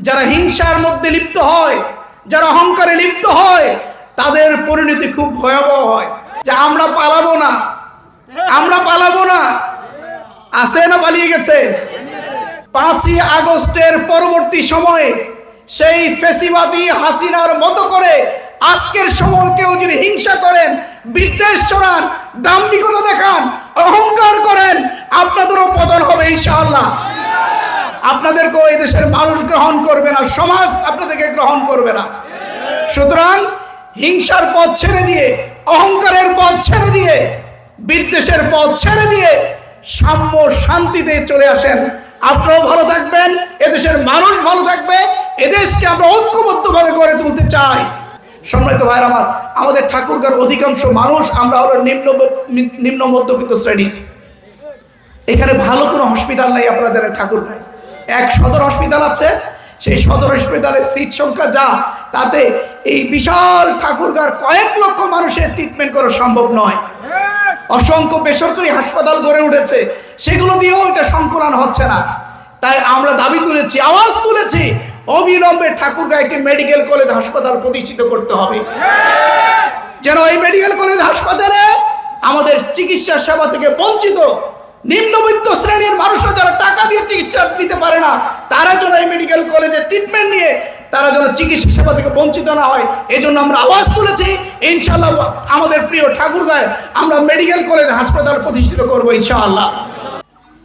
যারা হিংসার মধ্যে লিপ্ত হয়, যারা অহংকারে লিপ্ত হয়, তাদের পরিণতি খুব ভয়াবহ হয়। যে আমরা পালাবো না। আমরা পালাবো না। আছে না পালিয়ে গেছে? পাঁচই আগস্টের পরবর্তী সময়ে সেই ফেসিবাদী হাসিনার মতো করে আজকের সময় কেউ যদি হিংসা করেন, বিদ্বেষ ছড়ান, দাম্ভিকতা দেখান, অহংকার করেন, আপনাদেরও পতন হবে ইনশাআল্লাহ। আপনাদেরকেও এই দেশের মানুষ গ্রহণ করবে না, সমাজ আপনাদেরকে গ্রহণ করবে না। সুতরাং হিংসার পথ ছেড়ে দিয়ে, অহংকারের পথ ছেড়ে দিয়ে, বিদ্বেষের পথ ছেড়ে দিয়ে সাম্য শান্তিতে চলে আসেন। আপনারাও ভালো থাকবেন, এদেশের মানুষ ভালো থাকবে, এদেশকে আমরা ঐক্যবদ্ধভাবে গড়ে তুলতে চাই। সম্মানিত ভাইয়ের আমার, আমাদের ঠাকুরগার অধিকাংশ মানুষ আমরা হলো নিম্ন নিম্ন মধ্যবিত্ত শ্রেণির। এখানে ভালো কোনো হসপিটাল নেই আপনারা জানেন ঠাকুরগাঁয়। এক সদর হসপিটাল আছে। সেই সদর হসপিটালের সিট সংখ্যা যা, তাতে এই বিশাল ঠাকুরগাঁর কয়েক লক্ষ মানুষের ট্রিটমেন্ট করা সম্ভব নয়। অসংখ্য বেসরকারি হাসপাতাল গড়ে উঠেছে। সেগুলো দিয়েও এটা সংকলন হচ্ছে না। তাই আমরা দাবি তুলেছি, আওয়াজ তুলেছি, অবিলম্বে ঠাকুরগাঁ একটি মেডিকেল কলেজ হাসপাতাল প্রতিষ্ঠিত করতে হবে। যেন এই মেডিকেল কলেজ হাসপাতালে আমাদের চিকিৎসা সেবা থেকে বঞ্চিত নিম্নবিত্ত শ্রেণির মানুষরা যারা টাকা দিয়ে চিকিৎসা নিতে পারে না, তারা যেন এই মেডিকেল কলেজে ট্রিটমেন্ট নিয়ে তারা যেন চিকিৎসা সেবা থেকে বঞ্চিত না হয় এই জন্য আমরা আওয়াজ তুলেছি ইনশাল্লাহ আমাদের প্রিয় ঠাকুরগাঁয় আমরা মেডিকেল কলেজ হাসপাতাল প্রতিষ্ঠিত করব ইনশাআল্লাহ।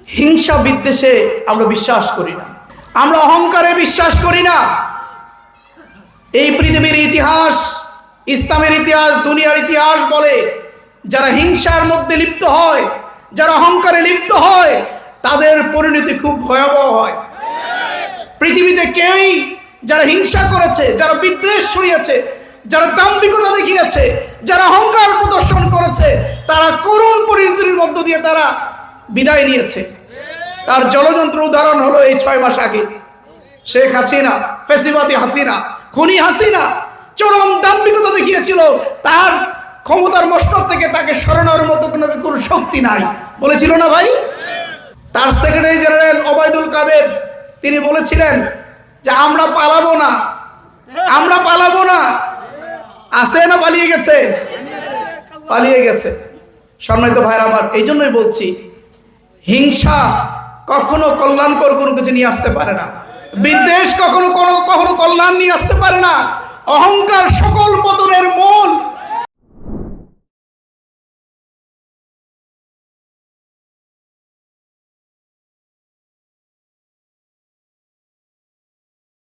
হিংসা বিদ্বেষে আমরা বিশ্বাস করি না। আমরা অহংকারে বিশ্বাস করি না। এই পৃথিবীর ইতিহাস, ইসলামের ইতিহাস, দুনিয়ার ইতিহাস বলে যারা হিংসার মধ্যে লিপ্ত হয় যারা অহংকারে লিপ্ত হয়, তাদের পরিণতি খুব ভয়াবহ হয়। পৃথিবীতে কেউই যারা হিংসা করেছে, যারা বিদ্বেষ ছড়িয়েছে, যারা দাম্ভিকতা দেখিয়েছে, যারা অহংকার প্রদর্শন করেছে, তারা করুণ পরিণতির মধ্য দিয়ে তারা বিদায় নিয়েছে। তার জলযন্ত্র উদাহরণ হলো এই ছয় মাস আগে। শেখ হাসিনা, ফেসিবাদী হাসিনা, খুনি হাসিনা, চরম দাম্ভিকতা দেখিয়েছিল। তার ক্ষমতার মস্তক থেকে তাকে সরানোর মতো কোনো শক্তি নাই। বলেছিল না ভাই? তার সেক্রেটারি জেনারেল ওবায়দুল কাদের, তিনি বলেছিলেন যে আমরা পালাবো না। আমরা পালাবো না। আছে না পালিয়ে গেছে? পালিয়ে গেছে। সম্মানিত ভাইরা আমার, এই জন্যই বলছি, হিংসা কখনো কল্যাণকর কোনো কিছু নিয়ে আসতে পারে না। বিদ্বেষ কখনো কোনো কখনো কল্যাণ নিয়ে আসতে পারে না। অহংকার সকল পতনের